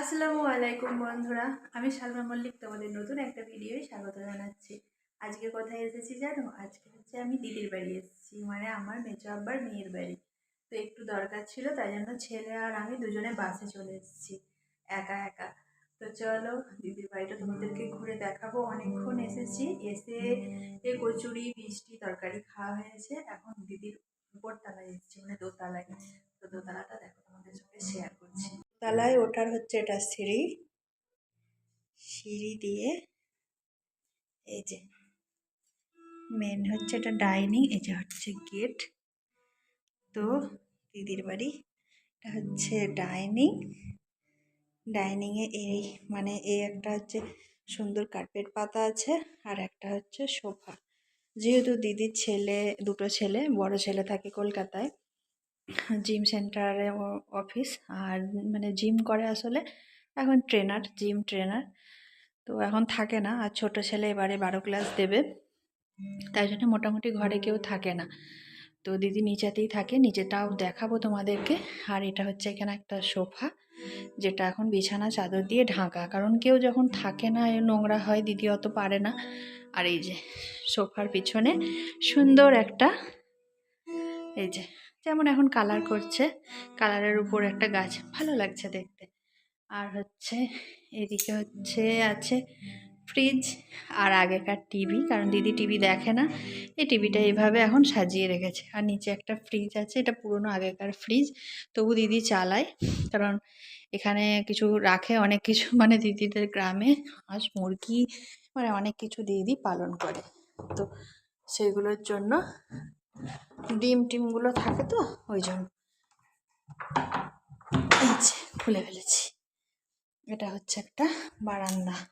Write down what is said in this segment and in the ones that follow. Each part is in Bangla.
আসসালামু আলাইকুম বন্ধুরা, আমি সালমা মল্লিক তোমাদের নতুন একটা ভিডিওয় স্বাগত জানাচ্ছি। আজকে কোথায় এসেছি জানো? আজকে হচ্ছে আমি দিদির বাড়ি এসেছি মানে আমার মেজো আব্বার মেয়ের বাড়ি। তো একটু দরকার ছিল, তাই জন্য ছেলে আর আমি দুজনে বাসে চলে এসেছি, একা একা। তো চলো, দিদির বাড়িটা তোমাদেরকে ঘুরে দেখাবো। অনেকক্ষণ এসেছি, এসে কচুরি, মিষ্টি তরকারি খাওয়া হয়েছে। এখন দিদির উপর তলায় এসেছি মানে দোতলায়। তো দোতলাটা দেখো তোমাদের সঙ্গে শেয়ার করছি। তলায় ওঠার হচ্ছে এটা সিঁড়ি। সিঁড়ি দিয়ে এই যে মেন হচ্ছে এটা ডাইনিং এই যে হচ্ছে গেট তো দিদির বাড়ি, এটা হচ্ছে ডাইনিং ডাইনিংয়ে এই মানে এই একটা হচ্ছে সুন্দর কার্পেট পাতা আছে আর একটা হচ্ছে সোফা। যেহেতু দিদির ছেলে, দুটো ছেলে, বড় ছেলে থাকে কলকাতায় জিম সেন্টারে অফিস আর মানে জিম করে আসলে এখন ট্রেনার জিম ট্রেনার তো এখন থাকে না, আর ছোট ছেলে এবারে বারো ক্লাস দেবে, তাই জন্য মোটামুটি ঘরে কেউ থাকে না, তো দিদি নিচেতেই থাকে নিচেটাও দেখাবো তোমাদেরকে, আর এটা হচ্ছে এখানে একটা সোফা, যেটা এখন বিছানা, চাদর দিয়ে ঢাকা, কারণ কেউ যখন থাকে না নোংরা হয়, দিদি অত পারে না, আর এই যে সোফার পিছনে সুন্দর একটা, এই যে যেমন এখন কালার করছে কালারের উপর একটা গাছ ভালো লাগছে দেখতে। আর হচ্ছে এদিকে হচ্ছে আছে ফ্রিজ আর আগেকার টিভি কারণ দিদি টিভি দেখে না, এই টিভিটা এইভাবে এখন সাজিয়ে রেখেছে। আর নিচে একটা ফ্রিজ আছে, এটা পুরনো আগেকার ফ্রিজ তবু দিদি চালায়, কারণ এখানে কিছু রাখে অনেক কিছু মানে দিদিদের গ্রামে হাঁস, মুরগি মানে অনেক কিছু দিদি পালন করে। তো সেগুলোর জন্য ডিম টিমগুলো থাকে তো, ওই জন্য। খুলে ফেলেছি। এটা হচ্ছে একটা বারান্দা।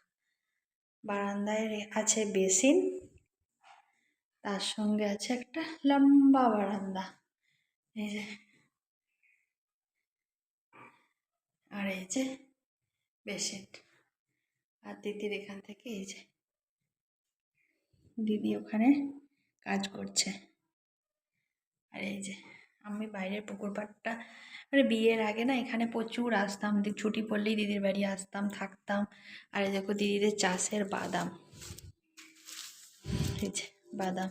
বারান্দায় আছে বেসিন। তার সঙ্গে আছে একটা লম্বা বারান্দা। এই যে। আর এই যে, বেসিন। আর দিদির এখান থেকে এই যে, দিদি ওখানে কাজ করছে। আর এই যে আমি বাইরের পুকুর পাড়টা মানে বিয়ের আগে না এখানে প্রচুর আসতাম। ছুটি পড়লেই দিদির বাড়ি আসতাম, থাকতাম। আর এই দেখো দিদিদের চাষের বাদাম। এই যে বাদাম।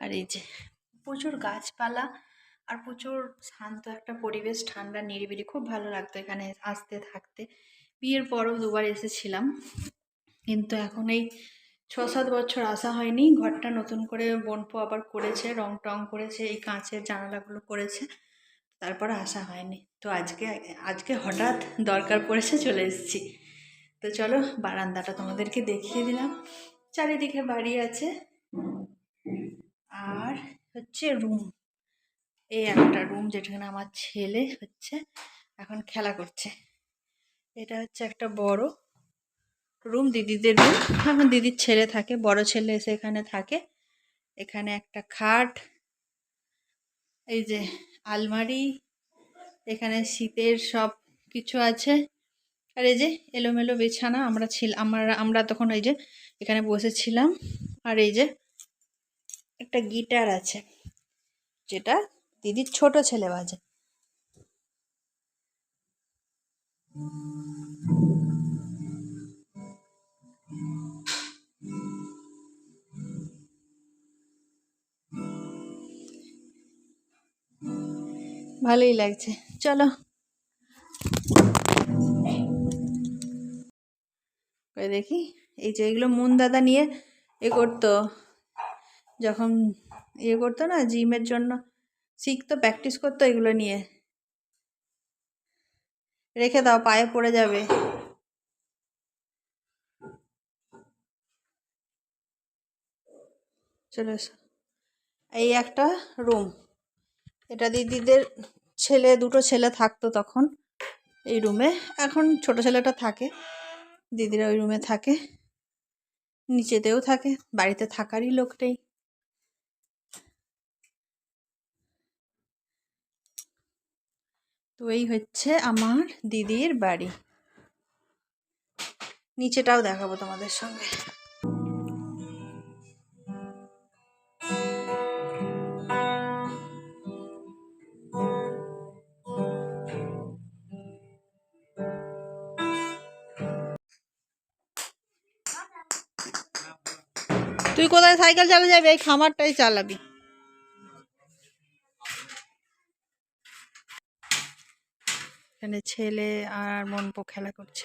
আর এই যে প্রচুর গাছপালা আর প্রচুর শান্ত একটা পরিবেশ, ঠান্ডা, নিরিবিলি। খুব ভালো লাগতো এখানে আসতে, থাকতে। বিয়ের পরও দুবার এসেছিলাম। কিন্তু এখন এই ছ সাত বছর আসা হয়নি। ঘরটা নতুন করে বনপো আবার করেছে রং টং করেছে, এই কাঁচের জানালাগুলো করেছে। তারপর আসা হয়নি। তো আজকে আজকে হঠাৎ দরকার পড়েছে চলে এসেছি। তো চলো বারান্দাটা তোমাদেরকে দেখিয়ে দিলাম। চারিদিকে বাড়ি আছে। আর হচ্ছে রুম। এই একটা রুম যেখানে আমার ছেলে হচ্ছে, এখন খেলা করছে। এটা হচ্ছে একটা বড় রুম দিদিদের রুম এখন দিদির ছেলে থাকে, বড় ছেলে এসে এখানে থাকে। এখানে একটা খাট, এই যে আলমারি, এখানে শীতের সব কিছু আছে। আর এই যে এলোমেলো বিছানা, আমরা ছিল, আমরা আমরা তখন এই যে এখানে বসেছিলাম। আর এই যে একটা গিটার আছে, যেটা দিদির ছোট ছেলে বাজে। ভালোই লাগছে। চলো। দেখি, এই যে এগুলো মন দাদা নিয়ে এ করতো। যখন ইয়ে করতো না, জিমের জন্য শিখতো, প্র্যাকটিস করতো এগুলো নিয়ে। রেখে দাও, পায়ে পড়ে যাবে। চলে এই একটা রুম এটা দিদিদের ছেলে, দুটো ছেলে থাকতো তখন এই রুমে এখন ছোট ছেলেটা থাকে, দিদিরা ওই রুমে থাকে। নিচেতেও থাকে, বাড়িতে থাকারই লোক নেই। তো এই হচ্ছে আমার দিদির বাড়ি। নিচেটাও দেখাবো তোমাদের সঙ্গে। তুই কোথায় সাইকেল চালা যাবি? এই খামারটাই চালাবি। এখানে ছেলে আর মনপো খেলা করছে।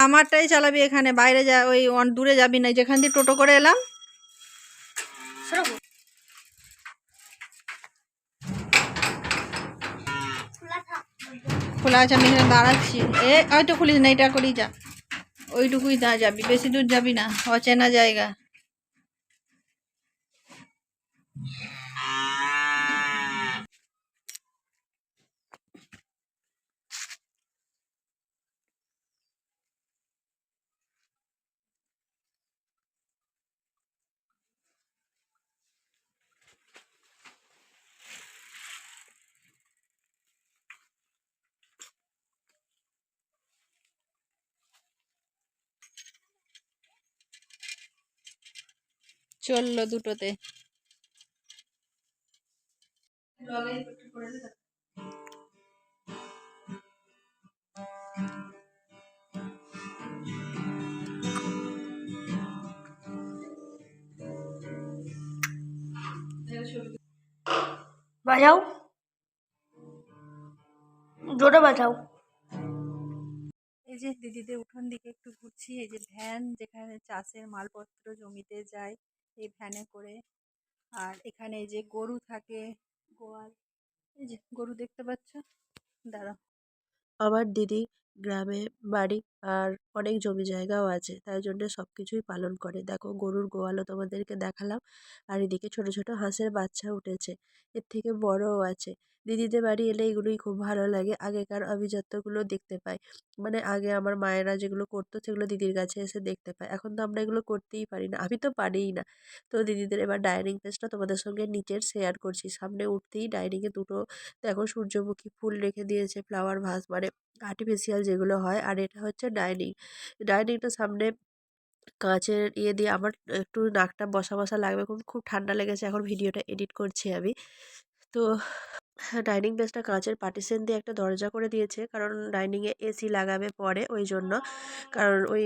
খামারটাই চালাবি এখানে, বাইরে যা, ওই দূরে যাবি না, যেখান দিয়ে টোটো করে এলাম। খোলা আছে, আমি এখানে দাঁড়াচ্ছি। এ হয়তো খুলিস না, এটা করেই যা। ওইটুকুই দা যাবি। বেশি দূর যাবি না অচেনা জায়গা। চলল দুটোতে। বাজাও। জোরে বাজাও। এই যে দিদিদের উঠোন দিকে একটু ঘুরছি এই যে ভ্যান যেখানে চাষের মালপত্র জমিতে যায়। এই ভ্যানে করে। আর এখানে যে গরু থাকে, গোয়াল, এই যে গরু দেখতে পাচ্ছ? দাঁড়াও। আবার দিদি গ্রামে বাড়ি আর অনেক জমি জায়গাও আছে, তাই জন্য সব কিছুই পালন করে। দেখো, গরুর গোয়ালও তোমাদেরকে দেখালাম, আর এদিকে ছোট ছোট হাঁসের বাচ্চা উঠেছে, এর থেকে বড়ও আছে। দিদিদের বাড়ি এলে এগুলোই খুব ভালো লাগে, আগেকার আভিজাত্যগুলো দেখতে পাই। মানে আগে আমার মায়েরা যেগুলো করতো সেগুলো দিদির কাছে এসে দেখতে পাই এখন তো আমরা এগুলো করতেই পারি না, আমি তো পারিই না। তো দিদিদের এবার ডাইনিং পেজটা তোমাদের সঙ্গে নিচের শেয়ার করছি, সামনে উঠতেই ডাইনিংয়ে দুটো, দেখো সূর্যমুখী ফুল রেখে দিয়েছে, ফ্লাওয়ার ভাস মানে আর্টিফিশিয়াল যেগুলো হয়, আর এটা হচ্ছে ডাইনিং ডাইনিংটা সামনে কাঁচের ইয়ে দিয়ে আমার একটু নাকটা বসা বসা লাগবে, খুব ঠান্ডা লেগেছে, এখন ভিডিওটা এডিট করছি আমি। তো ডাইনিং বেসটা কাঁচের পার্টিশন দিয়ে একটা দরজা করে দিয়েছে। কারণ ডাইনিংয়ে এসি লাগাবে পরে ওই জন্য। কারণ ওই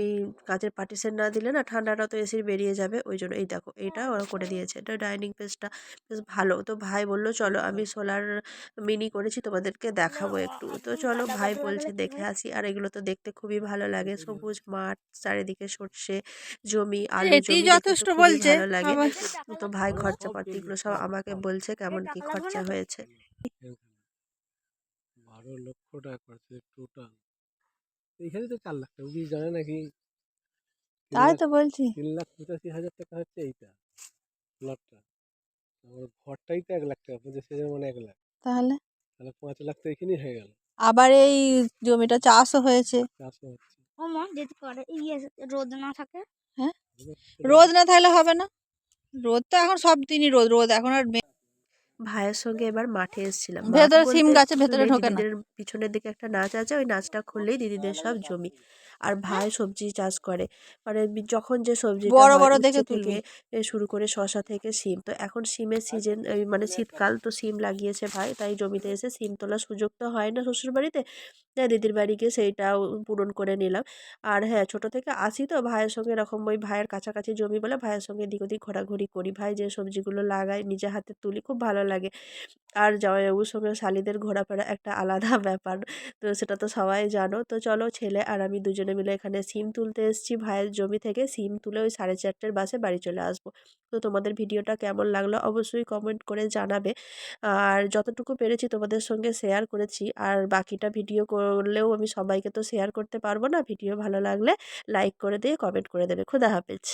কাঁচের পার্টিশন না দিলে না ঠান্ডাটা তো এসির বেরিয়ে যাবে। ওই জন্য এই দেখো এইটা ওরা করে দিয়েছে। এটা ডাইনিং পেসটা বেশ ভালো। তো ভাই বলল চলো আমি সোলার মিনি করেছি তোমাদেরকে দেখাবো একটু। তো চলো ভাই বলছে দেখে আসি। আর এগুলো তো দেখতে খুবই ভালো লাগে। সবুজ মাঠ চারিদিকে সর্ষে জমি আলু এটি যথেষ্ট বলছে ভালো লাগে। তো ভাই খরচাপাতিগুলো সব আমাকে বলছে কেমন কি খরচা হয়েছে। বারো লক্ষ টাকা খরচ টোটাল এইখানে তো চার লাখ টাকা জানে নাকি? তাই তো বলছি। তিন লাখ পঁচাশি হাজার টাকা হচ্ছে এইটা প্লটটা আমার ঘরটাই তো এক লাখ টাকা পঁচাশি হাজার মানে এক লাখ। তাহলে? তাহলে পাঁচ লাখ তো এখানেই হয়ে গেল। আবার এই জমিটা চাষও হয়েছে। চারশো হচ্ছে। ও মা যদি করে ইয়ে রোদ না থাকে? হ্যাঁ? রোদ না থাকলে হবে না? রোদ তো এখন সব দিনই রোদ রোদ এখন আর মে- ভাইয়ের সঙ্গে এবার মাঠে এসেছিলাম। ভেতরে সিম গাছে ভেতরে ঢোকে না। পিছনের দিকে একটা নাচ আছে ওই নাচটা খুললেই দিদিদের সব জমি। আর ভাই সবজি চাষ করে। মানে যখন যে সবজি বড় বড় দেখে তুলবি। থেকে শুরু করে শশা থেকে সিম। তো এখন সিমের সিজন মানে শীতকাল তো সিম লাগিয়েছে ভাই তাই জমিতে এসে সিম তোলার সুযোগ তো হয় না শ্বশুর বাড়িতে। তাই দিদির বাড়ি গিয়ে সেইটাও পূরণ করে নিলাম। আর হ্যাঁ ছোটো থেকে আসি তো ভাইয়ের সঙ্গে এরকম ওই ভাইয়ের কাছাকাছি জমি বলে ভাইয়ের সঙ্গে এদিক ওদিক ঘোরাঘুরি করি। ভাই যে সবজিগুলো লাগায় নিজে হাতে তুলি খুব ভালো লাগে। আর জামাইবাবুর সঙ্গে শালিদের ঘোরাফেরা একটা আলাদা ব্যাপার। তো সেটা তো সবাই জানো। তো চলো ছেলে আর আমি দুজনে মিলে এখানে সিম তুলতে এসেছি। ভাইয়ের জমি থেকে সিম তুলে ওই সাড়ে চারটের বাসে বাড়ি চলে আসব। তো তোমাদের ভিডিওটা কেমন লাগল অবশ্যই কমেন্ট করে জানাবে। আর যতটুকু পেরেছি তোমাদের সঙ্গে শেয়ার করেছি। আর বাকিটা ভিডিও করলেও আমি সবাইকে তো শেয়ার করতে পারব না। ভিডিও ভালো লাগলে লাইক করে দিয়ে কমেন্ট করে দেবে। খুদা হাফেজ।